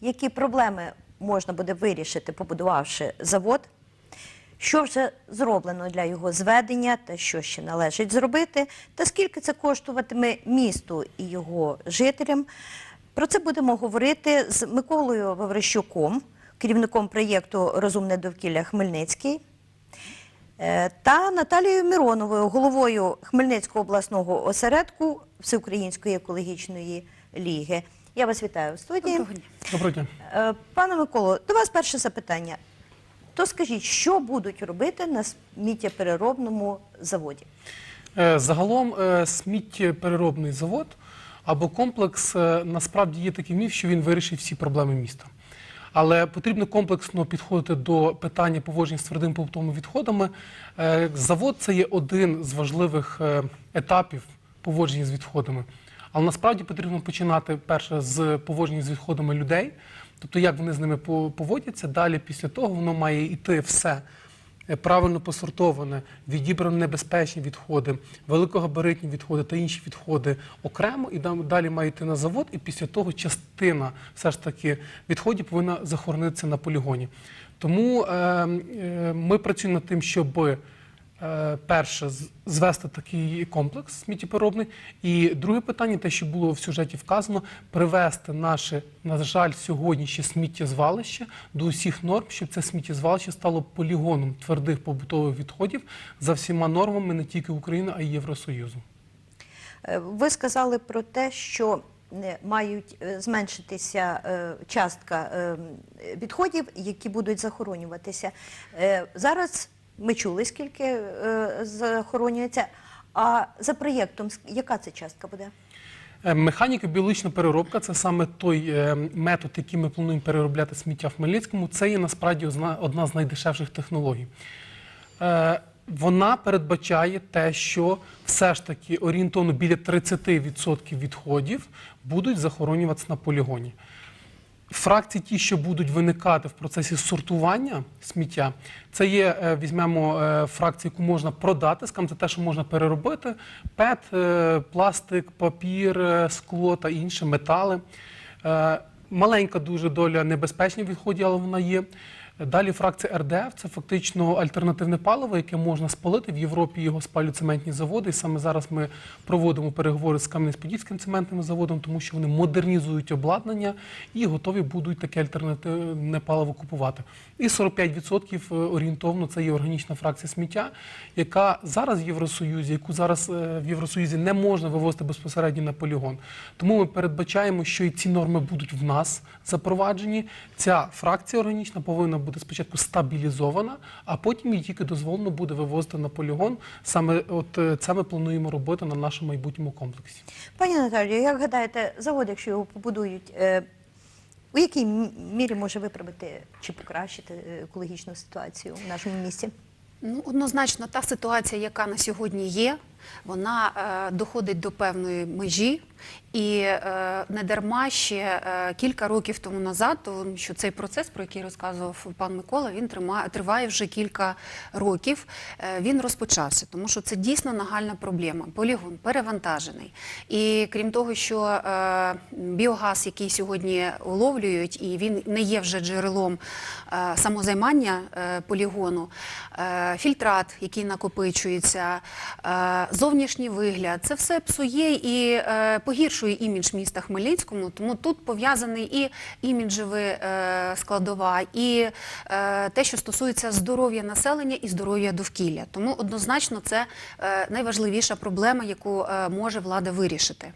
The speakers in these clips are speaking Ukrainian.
які проблеми можна буде вирішити, побудувавши завод, що вже зроблено для його зведення та що ще належить зробити, та скільки це коштуватиме місту і його жителям. Про це будемо говорити з Миколою Ваврищуком, керівником проєкту Розумне довкілля Хмельницький. Е, та Наталією Мироновою, головою Хмельницького обласного осередку Всеукраїнської екологічної ліги. Я вас вітаю в студії. Доброго дня. Е, Пане Миколо, до вас перше запитання. То скажіть, що будуть робити на сміттєпереробному заводі? Е, Загалом е, сміттєпереробний завод або комплекс е, насправді є такий міф, що він вирішить всі проблеми міста. Але потрібно комплексно підходити до питання поводження з твердими побутовими відходами. Е, Завод це є один з важливих е, етапів поводження з відходами. Але насправді потрібно починати перше з поводження з відходами людей, тобто як вони з ними по- поводяться. Далі після того воно має йти все е, правильно посортоване, відібрано небезпечні відходи, великогабаритні відходи та інші відходи окремо, і далі має йти на завод, і після того частина все ж таки відходів повинна захоронитися на полігоні. Тому е, е, ми працюємо над тим, щоб перше звести такий комплекс сміттєпереробний. І друге питання, те, що було в сюжеті вказано, привести наше, на жаль, сьогодні ще сміттєзвалище до усіх норм, щоб це сміттєзвалище стало полігоном твердих побутових відходів за всіма нормами не тільки України, а й Євросоюзу. Е, Ви сказали про те, що е, мають е, зменшитися е, частка е, відходів, які будуть захоронюватися. Е, Зараз ми чули, скільки е, захоронюється. А за проєктом яка це частка буде? Е, Механіка біологічна переробка це саме той е, метод, який ми плануємо переробляти сміття в Хмельницькому. Це є насправді одна з найдешевших технологій. Вона передбачає те, що все ж таки орієнтовно біля 30% відходів будуть захоронюватися на полігоні. Фракції, ті, що будуть виникати в процесі сортування сміття, це є, е, візьмемо е, фракцію, яку можна продати, скажімо, це те, що можна переробити: пет, е, пластик, папір, скло та інші метали. Маленька дуже доля небезпечних відходів, але вона є. Далі фракція РДФ це фактично альтернативне паливо, яке можна спалити. В Європі його спалюють цементні заводи. І саме зараз ми проводимо переговори з Кам'янець-Подільським цементним заводом, тому що вони модернізують обладнання і готові будуть таке альтернативне паливо купувати. І 45% орієнтовно це є органічна фракція сміття, яка зараз в Євросоюзі, яку зараз е, в Євросоюзі не можна вивозити безпосередньо на полігон. Тому ми передбачаємо, що і ці норми будуть в нас запроваджені. Ця фракція органічна повинна бути спочатку стабілізована, а потім її тільки дозволено буде вивозити на полігон. Саме от е, це ми плануємо робити на нашому майбутньому комплексі. Пані Наталію, як гадаєте, завод, якщо його побудують, е, у якій мірі може виправити чи покращити е, екологічну ситуацію в нашому місті? Ну, однозначно, та ситуація, яка на сьогодні є, вона е, доходить до певної межі. І е, не дарма ще е, кілька років тому назад, тому що цей процес, про який розказував пан Микола, він трима, триває вже кілька років. Е, він розпочався, тому що це дійсно нагальна проблема. Полігон перевантажений. І крім того, що е, біогаз, який сьогодні уловлюють, і він не є вже джерелом е, самозаймання е, полігону, е, фільтрат, який накопичується, е, зовнішній вигляд, це все псує і е, погіршує імідж міста Хмельницькому. Тому тут пов'язаний і іміджева складова, і е, те, що стосується здоров'я населення і здоров'я довкілля. Тому однозначно це е, найважливіша проблема, яку е, може влада вирішити.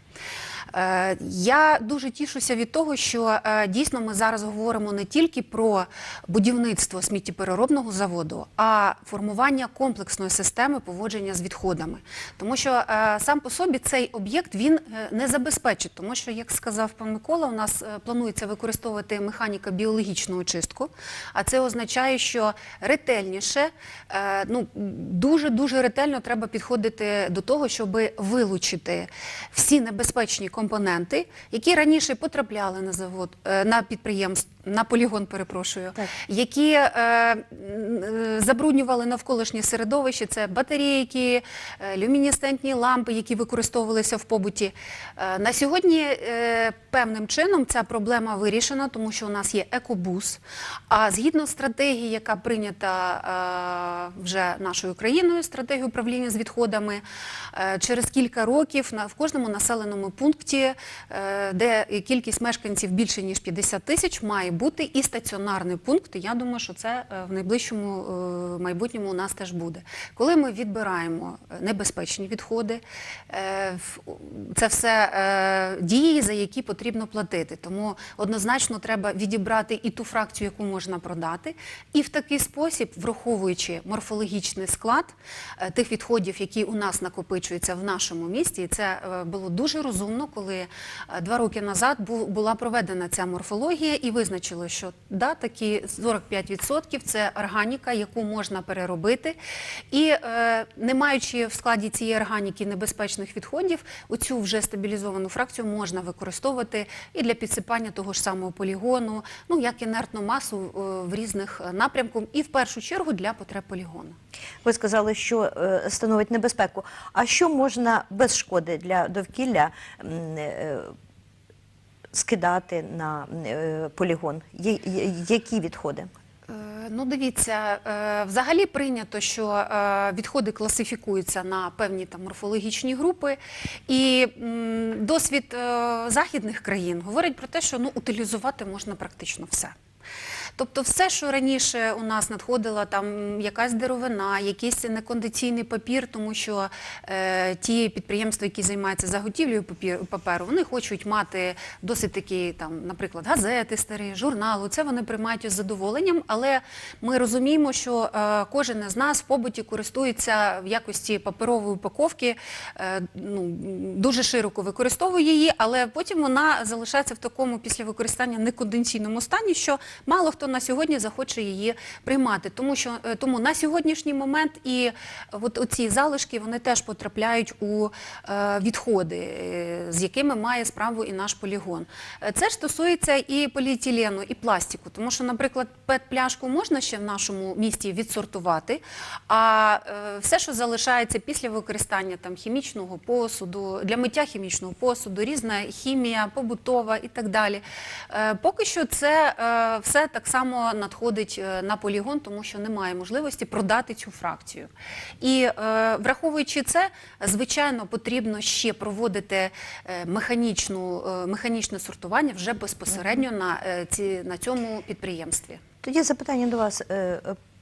Е, Я дуже тішуся від того, що е, дійсно ми зараз говоримо не тільки про будівництво сміттєпереробного заводу, а формування комплексної системи поводження з відходами. Тому що е, сам по собі цей об'єкт він не забезпечить, тому що, як сказав пан Микола, у нас планується використовувати механіка біологічну очистку, а це означає, що ретельніше, ну дуже дуже ретельно треба підходити до того, щоб вилучити всі небезпечні компоненти компоненти, які раніше потрапляли на завод, е, на підприємство, на полігон, перепрошую, Так. які е, е, забруднювали навколишнє середовище. Це батарейки, е, люмінесцентні лампи, які використовувалися в побуті. Е, на сьогодні е, певним чином ця проблема вирішена, тому що у нас є екобус. А згідно стратегії, яка прийнята е, вже нашою країною, стратегію управління з відходами, е, через кілька років на в кожному населеному пункті, е, де кількість мешканців більше ніж 50 тисяч, має бути і стаціонарний пункт. Я думаю, що це е, в найближчому е, майбутньому у нас теж буде. Коли ми відбираємо е, небезпечні відходи, е, це все е, дії, за які потрібно платити. Тому однозначно треба відібрати і ту фракцію, яку можна продати, і в такий спосіб, враховуючи морфологічний склад тих відходів, які у нас накопичуються в нашому місті, і це було дуже розумно, коли два роки назад була проведена ця морфологія і визначили, що да, такі 45% це органіка, яку можна переробити. І е, не маючи в складі цієї органіки небезпечних відходів, оцю вже стабілізовану фракцію можна використовувати і для підсипання того ж самого полігону, ну як інертну масу е, в різних е, напрямках, і в першу чергу для потреб полігону. Ви сказали, що становить небезпеку. А що можна без шкоди для довкілля скидати на полігон? Які відходи? Е, Ну, дивіться, е, взагалі прийнято, що е, відходи класифікуються на певні там морфологічні групи, і досвід західних країн говорить про те, що ну утилізувати можна практично все. Тобто, все, що раніше у нас надходила там якась деревина, якийсь некондиційний папір, тому що е, ті підприємства, які займаються заготівлею паперу, вони хочуть мати досить такі, там, наприклад, газети старі, журнали. Це вони приймають із задоволенням, але ми розуміємо, що е, кожен із нас в побуті користується в якості паперової упаковки, е, ну, дуже широко використовує її, але потім вона залишається в такому після використання неконденційному стані, що мало хто на сьогодні захоче її приймати. Тому що е, тому на сьогоднішній момент і от оці залишки вони теж потрапляють у е, відходи, е, з якими має справу і наш полігон. Е, Це ж стосується і поліетилену, і пластику, тому що, наприклад, пет-пляшку можна ще в нашому місті відсортувати, а е, все, що залишається після використання там хімічного посуду, для миття хімічного посуду, різна хімія, побутова і так далі. Е, Поки що це е, все так само надходить е, на полігон, тому що немає можливості продати цю фракцію. І е, враховуючи це, звичайно, потрібно ще проводити е, механічну, механічне сортування вже безпосередньо на, ці, на цьому підприємстві. Тоді запитання до вас,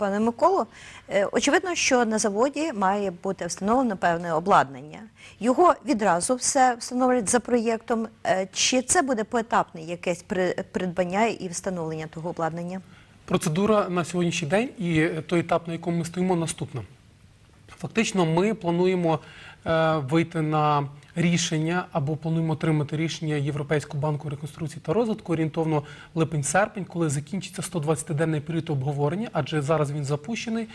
пане Миколо. Е, Очевидно, що на заводі має бути встановлено певне обладнання. Його відразу все встановлять за проєктом. Е, Чи це буде поетапне якесь при- придбання і встановлення того обладнання? Процедура на сьогоднішній день і той етап, на якому ми стоїмо, наступна. Фактично, ми плануємо е, вийти на рішення або плануємо отримати рішення Європейського банку реконструкції та розвитку орієнтовно липень-серпень, коли закінчиться 120-денний період обговорення, адже зараз він запущений,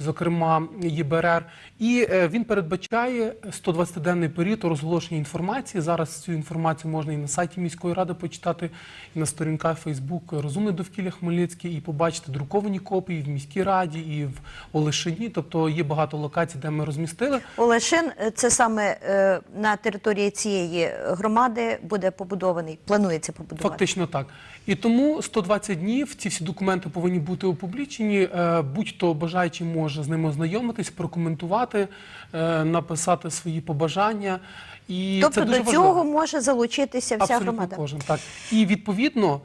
зокрема ЄБРР. І е, він передбачає 120-денний період розголошення інформації. Зараз цю інформацію можна і на сайті міської ради почитати, і на сторінках Фейсбук Розумне довкілля Хмельницький, і побачити друковані копії в міській раді, і в Олешині. Тобто є багато локацій, де ми розмістили. Олешин е, це саме е, на території цієї громади буде побудований, планується побудувати. Фактично так. І тому 120 днів ці всі документи повинні бути опублічені. Е, Будь-хто бажаючий може з ними ознайомитись, прокоментувати, е, написати свої побажання. І Тобто це дуже до цього важливо. може залучитися вся Абсолютно громада. кожен. Так. І відповідно,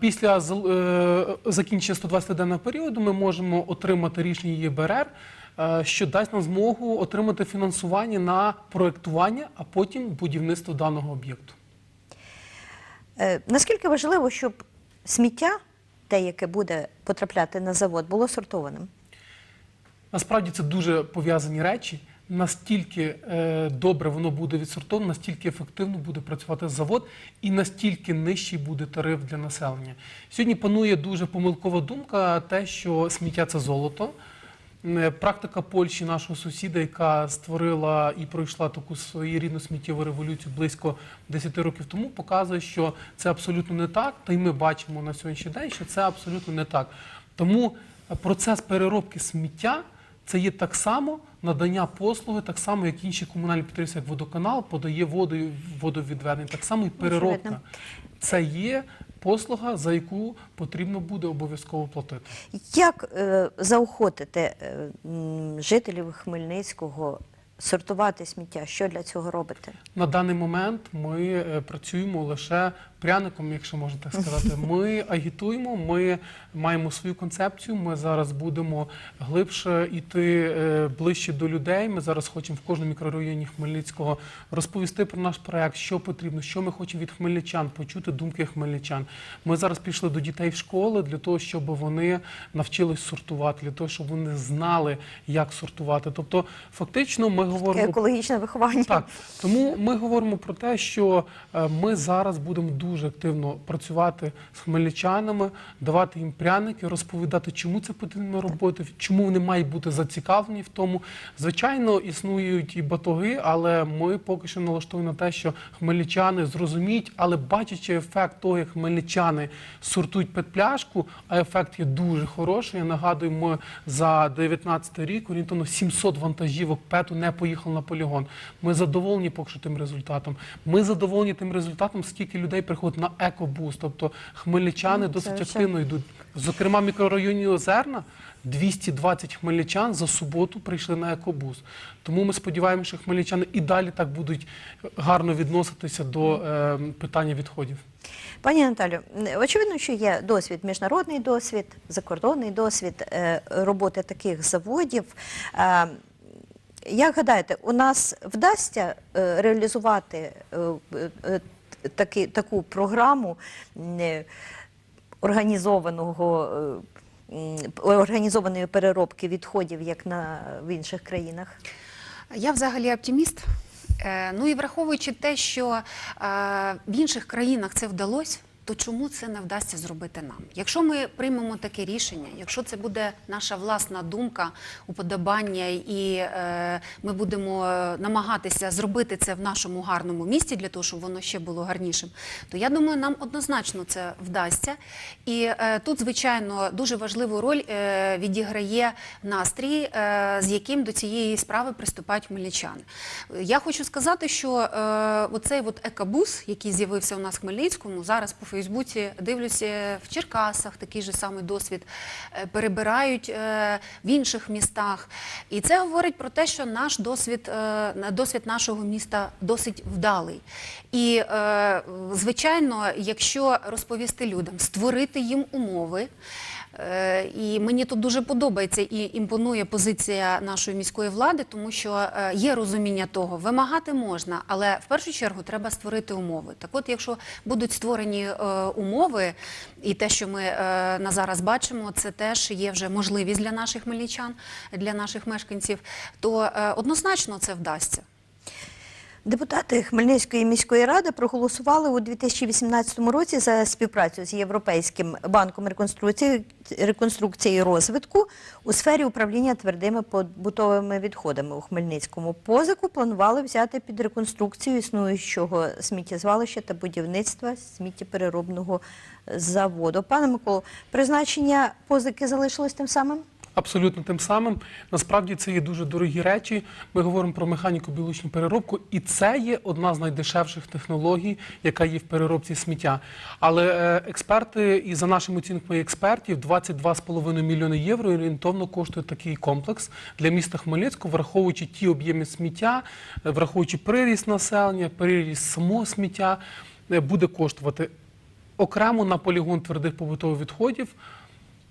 після е, закінчення 120-денного періоду ми можемо отримати рішення ЄБРР, е, що дасть нам змогу отримати фінансування на проєктування, а потім будівництво даного об'єкту. Наскільки важливо, щоб сміття, те, яке буде потрапляти на завод, було сортованим? Насправді це дуже пов'язані речі. Настільки е, добре воно буде відсортовано, настільки ефективно буде працювати завод і настільки нижчий буде тариф для населення. Сьогодні панує дуже помилкова думка, те, що сміття це золото. Е, Практика Польщі, нашого сусіда, яка створила і пройшла таку своєрідну сміттєву революцію близько 10 років тому, показує, що це абсолютно не так. Та й ми бачимо на сьогоднішній день, що це абсолютно не так. Тому е, процес переробки сміття це є так само надання послуги, так само, як інші комунальні підприємства, як водоканал подає воду водовідведення, так само і переробка. Це є послуга, за яку потрібно буде обов'язково платити. Як е, заохотити е, жителів Хмельницького сортувати сміття? Що для цього робите? На даний момент ми е, працюємо лише пряником, якщо можна так сказати. Ми агітуємо, ми маємо свою концепцію. Ми зараз будемо глибше йти е, ближче до людей. Ми зараз хочемо в кожному мікрорайоні Хмельницького розповісти про наш проект, що потрібно, що ми хочемо від хмельничан, почути думки хмельничан. Ми зараз пішли до дітей в школи для того, щоб вони навчились сортувати, для того, щоб вони знали, як сортувати. Тобто, фактично, ми говоримо Екологічне виховання. так, тому ми говоримо про те, що е, ми зараз будемо дуже активно працювати з хмельничанами, давати їм пряники, розповідати, чому це потрібно робити, чому вони мають бути зацікавлені в тому. Звичайно, існують і батоги, але ми поки що налаштовані на те, що хмельничани зрозуміють, але бачачи ефект того, як хмельничани сортують петпляшку, а ефект є дуже хороший. Я нагадую, ми за 19 рік орієнтовно 700 вантажівок пету не поїхали на полігон. Ми задоволені поки що тим результатом. Ми задоволені тим результатом, скільки людей приходить на екобус. Тобто хмельничани Ну, досить це активно йдуть. Зокрема, в мікрорайоні Озерна 220 хмельничан за суботу прийшли на екобус. Тому ми сподіваємося, що хмельничани і далі так будуть гарно відноситися до е, питання відходів. Пані Наталю, очевидно, що є досвід, міжнародний досвід, закордонний досвід е, роботи таких заводів. Як гадаєте, у нас вдасться е, реалізувати е, е, таку програму організованого, організованої переробки відходів, як на, в інших країнах? Я взагалі оптиміст. Ну і враховуючи те, що в інших країнах це вдалося, то чому це не вдасться зробити нам? Якщо ми приймемо таке рішення, якщо це буде наша власна думка, уподобання, і е, ми будемо е, намагатися зробити це в нашому гарному місті для того, щоб воно ще було гарнішим, то я думаю, нам однозначно це вдасться. І е, тут, звичайно, дуже важливу роль е, відіграє настрій, е, з яким до цієї справи приступають хмельничани. Я хочу сказати, що е, оцей от екобус, який з'явився у нас в Хмельницькому, зараз по Фейсбуці дивлюся в Черкасах, такий же самий досвід е, перебирають е, в інших містах. І це говорить про те, що наш досвід, е, досвід нашого міста досить вдалий. І, звичайно, якщо розповісти людям, створити їм умови. Е, І мені тут дуже подобається і імпонує позиція нашої міської влади, тому що е, є розуміння того, вимагати можна, але в першу чергу треба створити умови. Так от, якщо будуть створені е, умови, і те, що ми на зараз бачимо, це теж є вже можливість для наших хмельничан, для наших мешканців, то однозначно це вдасться. Депутати Хмельницької міської ради проголосували у 2018 році за співпрацю з Європейським банком реконструкції, реконструкції і розвитку у сфері управління твердими побутовими відходами у Хмельницькому. Позику планували взяти під реконструкцію існуючого сміттєзвалища та будівництва сміттєпереробного заводу. Пане Миколо, призначення позики залишилось тим самим? Абсолютно тим самим. Насправді це є дуже дорогі речі. Ми говоримо про механіку біологічну переробку, і це є одна з найдешевших технологій, яка є в переробці сміття. Але е, експерти, і за нашими оцінками експертів, 22,5 мільйони євро орієнтовно коштує такий комплекс для міста Хмельницького, враховуючи ті об'єми сміття, е, враховуючи приріст населення, приріст самого сміття, е, буде коштувати окремо на полігон твердих побутових відходів.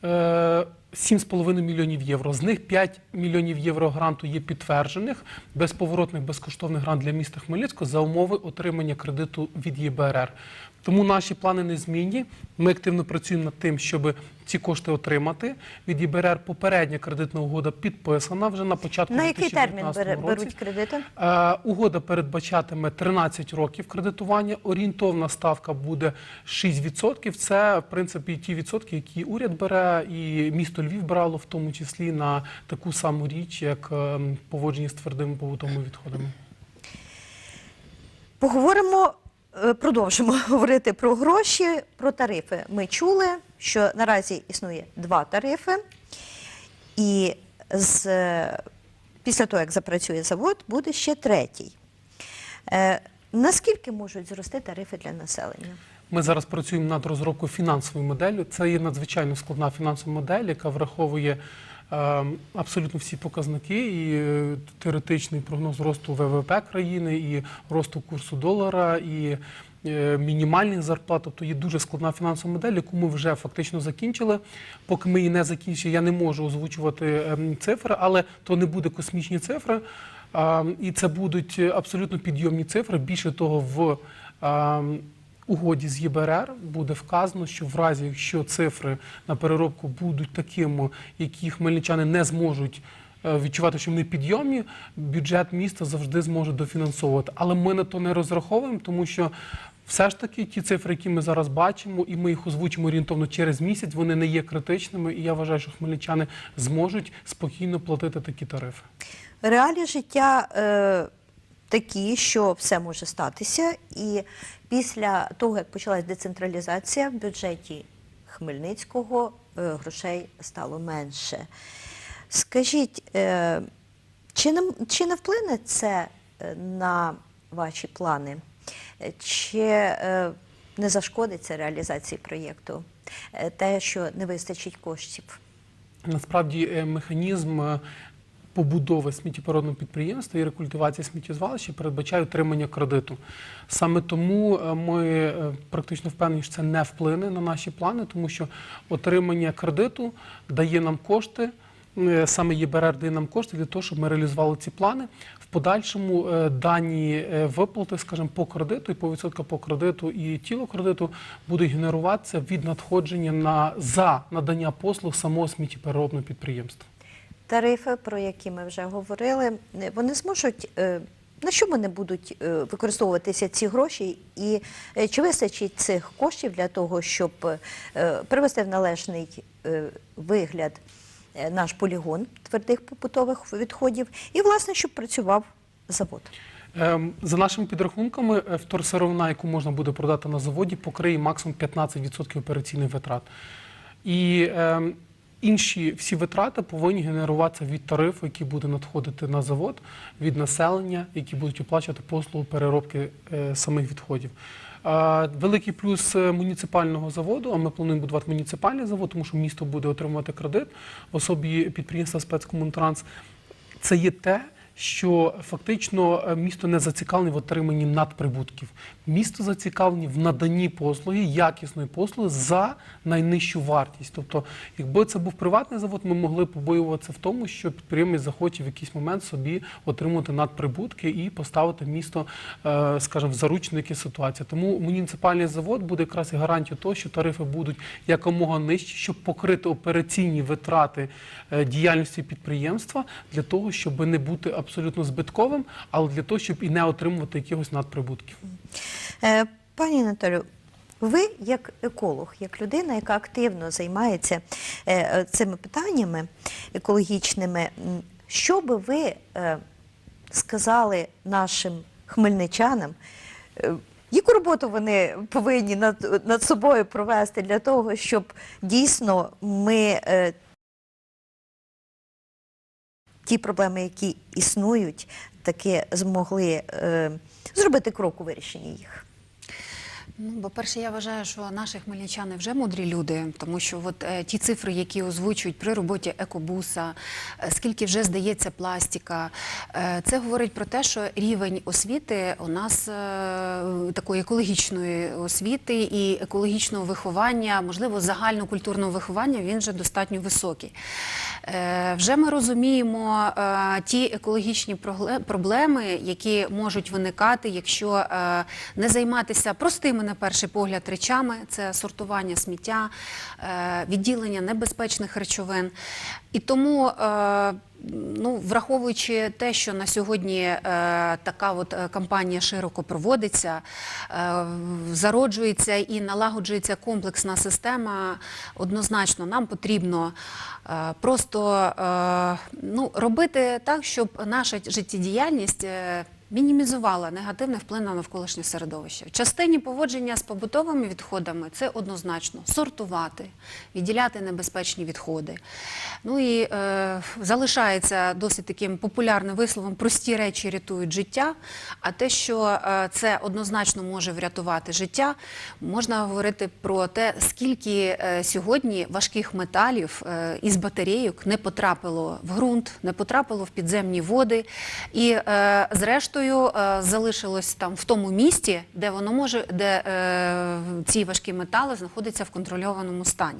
Е, 7,5 мільйонів євро. З них 5 мільйонів євро гранту є підтверджених, безповоротних безкоштовних грант для міста Хмельницького за умови отримання кредиту від ЄБРР. Тому наші плани не змінні. Ми активно працюємо над тим, щоб ці кошти отримати. Від ЄБРР попередня кредитна угода підписана вже на початку На який термін бере- беруть кредити? Е, Угода передбачатиме 13 років кредитування. Орієнтовна ставка буде 6%. Це, в принципі, ті відсотки, які уряд бере і місто місто Львів брало в тому числі на таку саму річ, як е, поводження з твердими побутовими відходами. Поговоримо, е, продовжимо говорити про гроші, про тарифи. Ми чули, що наразі існує два тарифи, і з, е, після того, як запрацює завод, буде ще третій. Е, наскільки можуть зрости тарифи для населення? Ми зараз працюємо над розробкою фінансової моделі. Це є надзвичайно складна фінансова модель, яка враховує е, абсолютно всі показники, і теоретичний прогноз росту ВВП країни, і росту курсу долара, і мінімальних зарплат. Тобто є дуже складна фінансова модель, яку ми вже фактично закінчили. Поки ми її не закінчили, я не можу озвучувати ем, цифри, але то не буде космічні цифри. І це будуть абсолютно підйомні цифри. Більше того, в угоді з ЄБРР буде вказано, що в разі, якщо цифри на переробку будуть такими, які хмельничани не зможуть е, відчувати, що вони підйомні, бюджет міста завжди зможе дофінансовувати. Але ми на то не розраховуємо, тому що. Все ж таки, ті цифри, які ми зараз бачимо, і ми їх озвучимо орієнтовно через місяць, вони не є критичними, і я вважаю, що хмельничани зможуть спокійно платити такі тарифи. Реалії життя е, такі, що все може статися, і після того, як почалась децентралізація, в бюджеті Хмельницького е, грошей стало менше. Скажіть, е, чи, не, чи не вплине це е, на ваші плани? Е, Чи не зашкодить це реалізації проєкту? Те, що не вистачить коштів? Насправді механізм побудови сміттєпородного підприємства і рекультивації сміттєзвалища передбачає отримання кредиту. Саме тому ми практично впевнені, що це не вплине на наші плани, тому що отримання кредиту дає нам кошти. Е, Саме ЄБРР дає нам кошти для того, щоб ми реалізували ці плани. В подальшому е, дані е, виплати, скажімо, по кредиту і по відсотка по кредиту і тіло кредиту будуть генеруватися від надходження на за надання послуг самого сміттєпереробного підприємства. Тарифи, про які ми вже говорили, вони зможуть. На що вони будуть використовуватися ці гроші, і чи вистачить цих коштів для того, щоб привести в належний вигляд наш полігон твердих побутових відходів, і власне, щоб працював завод? Ем, За нашими підрахунками, е, вторсировина, яку можна буде продати на заводі, покриє максимум 15% операційних витрат. І ем, інші всі витрати повинні генеруватися від тарифу, який буде надходити на завод, від населення, які будуть оплачувати послугу переробки е, самих відходів. Великий плюс е, муніципального заводу, а ми плануємо будувати муніципальний завод, тому що місто буде отримувати кредит в особі підприємства спецкомунтранс. Це є те, що фактично е, місто не зацікавлене в отриманні надприбутків. Місто зацікавлене в наданні послуги, якісної послуги за найнижчу вартість. Тобто, якби це був приватний завод, ми могли побоюватися в тому, що підприємець захоче в якийсь момент собі отримати надприбутки і поставити місто, е, скажімо, в заручники ситуації. Тому муніципальний завод буде якраз і гарантією того, що тарифи будуть якомога нижчі, щоб покрити операційні витрати е, діяльності підприємства для того, щоб не бути абсолютно збитковим, але для того, щоб і не отримувати якихось надприбутків. Е, Пані Анатолію, ви як еколог, як людина, яка активно займається е, цими питаннями екологічними, що би ви е, сказали нашим хмельничанам? Яку роботу вони повинні над, собою провести для того, щоб дійсно ми ті проблеми, які існують, таки змогли е, зробити крок у вирішенні їх? Ну, по-перше, я вважаю, що наші хмельничани вже мудрі люди, тому що от е, ті цифри, які озвучують при роботі екобуса, е, скільки вже здається пластика, е, це говорить про те, що рівень освіти у нас е, такої екологічної освіти і екологічного виховання, можливо, загальнокультурного виховання, він вже достатньо високий. Е, Вже ми розуміємо е, ті екологічні проблеми, які можуть виникати, якщо е, не займатися простими на перший погляд речами: це сортування сміття, відділення небезпечних речовин. І тому, ну, враховуючи те, що на сьогодні е, така от е, кампанія широко проводиться, е, зароджується і налагоджується комплексна система, однозначно нам потрібно е, просто е, ну, робити так, щоб наша життєдіяльність. е, Мінімізувала негативний вплив на навколишнє середовище. В частині поводження з побутовими відходами це однозначно сортувати, відділяти небезпечні відходи. Ну і е, залишається досить таким популярним висловом прості речі рятують життя. А те, що е, це однозначно може врятувати життя, можна говорити про те, скільки е, сьогодні важких металів е, із батарейок не потрапило в ґрунт, не потрапило в підземні води, і е, зрештою е, залишилось там в тому місті, де воно може, де е, ці важкі метали знаходяться в контрольованому стані.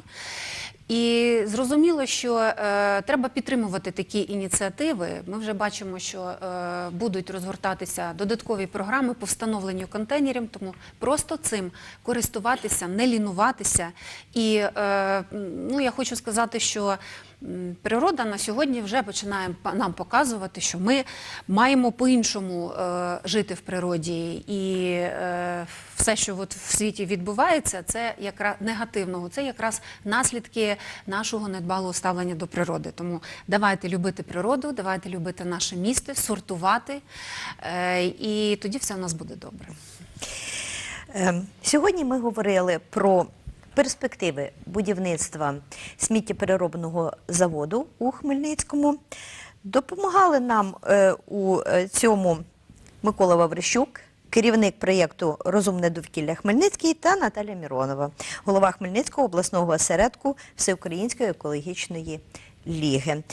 І зрозуміло, що е, треба підтримувати такі ініціативи. Ми вже бачимо, що е, будуть розгортатися додаткові програми по встановленню контейнерів, тому просто цим користуватися, не лінуватися. І е, ну, я хочу сказати, що природа на сьогодні вже починає нам показувати, що ми маємо по-іншому е, жити в природі. І е, все, що от в світі відбувається, це якраз негативного, це якраз наслідки нашого недбалого ставлення до природи. Тому давайте любити природу, давайте любити наше місто, сортувати, е, і тоді все в нас буде добре. Ем, Сьогодні ми говорили про перспективи будівництва сміттєпереробного заводу у Хмельницькому. Допомагали нам е, у е, цьому Микола Ваврищук, керівник проєкту Розумне довкілля Хмельницький та Наталя Міронова, голова Хмельницького обласного осередку Всеукраїнської екологічної ліги.